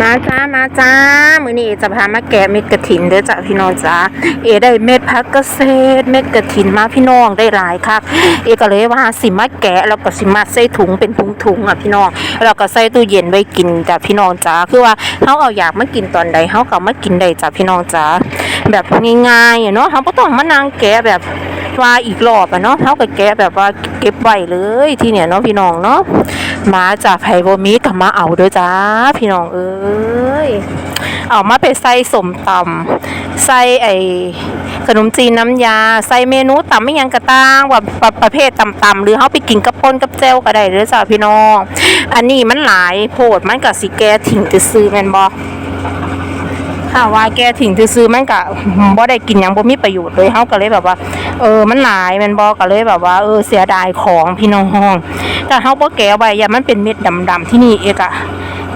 มาจ้ามาจ้า มือนี้จะพามาแกะเม็ดกระถินเด้อจ้ะพี่น้องจ้าเอได้เม็ดพักเกษตรเม็ดกระถินมาพี่น้องได้หลายคักเอก็เลยว่าสิมาแกะแล้วก็สิมาใส่ถุงเป็นถุงๆอะพี่น้องแล้วก็ใส่ตู้เย็นไว้กินจ้ะพี่น้องจ้าคือว่าเฮาเอาอยากมากินตอนใดเฮาก็มากินได้จ้ะพี่น้องจ้าแบบง่ายๆอะเนาะเฮาบ่ต้องมานั่งแกะแบบว่าอีกรอบอะเนาะเฮาก็แกะแบบว่าเก็บไว้เลยที่เนี่ยเนาะพี่น้องเนาะ มาจากไผบ่มีก็มาเอาด้วยจ้า พี่น้องเอ้ยเอามาไปใส่สมตำใส่ไอขนมจีนน้ำยาใส่เมนูตำไม่ยังกระต่างว่าประประเภทตำๆหรือเขาไปกินกับป่นกับเจลก็ได้เด้อจ้าพี่น้อง อันนี้มันหลายโพดมันกับสิแกถิ่งจะซื้อแมนบอก ถ้าว่าแกถิ่งซื้อๆมันก็บ่ได้กินยังบ่มีประโยชน์เลยเฮาก็เลยแบบว่า เออมันหลายม่นบ่ก็เลยแบบว่าเออเสียดายของพี่น้องแต่เฮาบ่แกะไว้อย่ามันเป็นเม็ดดำๆที่นี่เอกอะ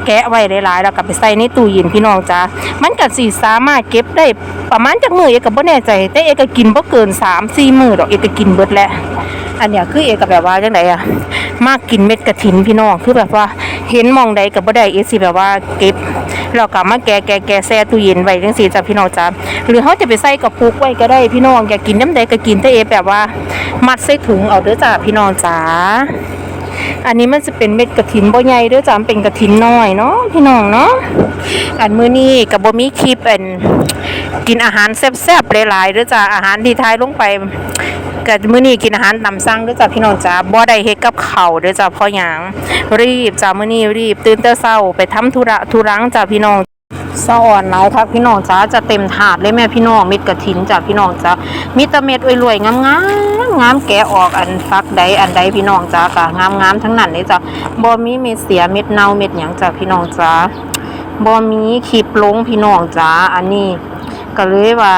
แกะไว้หลายๆแล้วก็ไปใส่ในตู้เย็นพี่น้องจ้ามันก็สิสามารถเก็บได้ประมาณจักมื้อเอกก็บ่แน่ใจ แต่เอกก็กินบ่เกิน3-4มื้อดอกเอกก็กินเบิดแหล้วอันเนี้ยคือเอกก็แบบว่าจังไดอะมากกินเม็ดกระถินพี่น้องคือแบบว่าเห็นมองใดก็บ่ได้เอกสิแบบว่าเก็บ แล้วก็มาแกะแกะแกะแช่ตู้เย็นไว้จังสี่จ้ะพี่น้องจ้าหรือเขาจะไปใส่กระปุกไว้ก็ได้พี่น้องอยากกินน้ำใดก็กินแต่เอแบบว่า มัดใส่ถุงเอาเด้อจ้าพี่น้องจ้าอันนี้มันจะเป็นเม็ดกระถินบ่ใหญ่เด้อจ้ามันเป็นกระถินน้อยเนาะพี่น้องเนาะอันมือนี้กับ่มีคลิปอัน กินอาหารแซ่บๆหลายๆเด้อจ้ะอาหารที่ทายลงไปก็มื้อนี้กินอาหารตาสั่งเด้อจ้ะพี่น้องจ้ะบ่ได้เฮ็ดกับเขาวเด้อจ้ะพราะหยังรีบจ้ะมื้อนี้รีบ ตื่นแต่เช้าไปทำธุระธุรังจ้ะพี่น้องสะอ่อนหลายครับพี่น้องจ้าจะเต็มถาดเลยแม่พี่น้องเม็ดกระถินจ้ะพี่น้องจ้ามีต่เม็ดรวยๆงามๆงามแกะออกอันฟักใดอันใดพี่น้องจ้ากะงามๆทั้งนั้นเลยจ้ะบ่มีเม็ดเสียเม็ดเน่าเม็ดหยังจ้ะพี่น้องจ้าบ่มีคลิปลงพี่น้องจ้าอันนี้ ก็เลยว่า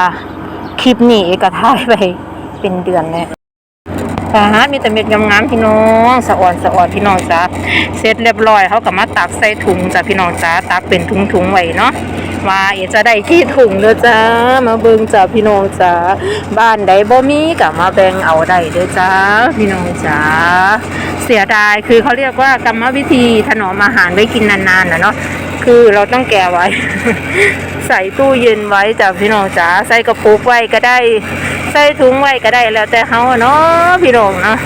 คลิปนี้เอกถ่ายไปเป็นเดือนแล้วสาหารมีแต่เม็ดงามๆพี่น้องสะอ่อนสะอ่อนพี่น้องจ้าเสร็จเรียบร้อยเขาก็มาตักใส่ถุงจ้ะพี่น้องจ้าตักเป็นถุงๆไว้เนาะว่าเอจะได้ที่ถุงเด้อจ้ามาเบิ่งจ้าพี่น้องจ้าบ้านใดบ่มีก็มาแบ่งเอาได้เด้อจ้าพี่น้องจ้าเสียดายคือเขาเรียกว่ากรรมวิธีถนอมอาหารไว้กินนานๆนะเนาะคือเราต้องแก่ไว้ ใส่ตู้เย็นไว้จ้ะพี่น้องจ๋าใส่กระปุกไว้ก็ได้ ใส่ถุงไว้ก็ได้แล้วแต่เฮาเนาะพี่น้องเนาะ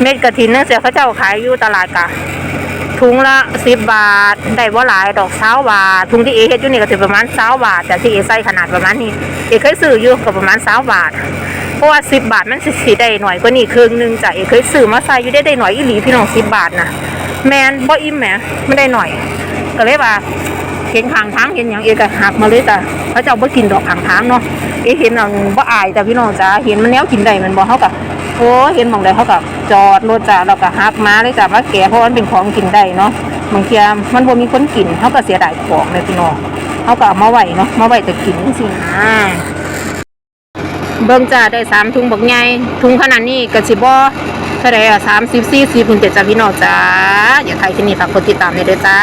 เม็ดกระถินเนื่องจากเขาเจ้าขายอยู่ตลาดกะถุงละสิบบาท ได้ว่าหลายดอกเช้าบาทถุงที่เอเฮ็ดอยู่นี่ก็ถือประมาณเช้าบาท แต่ที่เอใส่ขนาดประมาณนี้เอเคยซื้ออยู่ก็ประมาณเช้าบาท เพราะว่าสิบบาทมันสิสิได้หน่อยกว่านี้ครึ่งหนึงจ้ะเอเคยซื้อมาใส่อยู่ได้ได้หน่อยอีหลีพี่น้องสิบบาทนะแมนบ่อิ่มแหมไม่ได้หน่อย ก็เลยว่า เห็นขางทางเห็นอย่างเอกก็หักมาเลยแต่เขาเจ้าบ่กินดอกขางทางเนาะเอเห็นอันบ่อายแต่พี่น้องจ้าเห็นมันแนวกินได้มันบ่เฮากับโอ้เห็นมองใดเฮากับจอดรถจ้าแล้วก็หักมาเลยจ้ามาแกเพราะมันเป็นของกินได้เนาะบางเทีมันบ่มีคนกินเฮาก็เสียดายของเลยพี่น้องเฮาก็เอามาไหวเนาะมาไหวแต่กินจังซี่นะเบิ่งจ้าได้สามถุงบักใหญ่ถุงขนาดนี้ก็สิบ่เท่าใดอะ30 40ถึงจะจ้าพี่น้องจ้าอย่าใครที่นี่ฝากกดติดตามให้ด้วยจ้า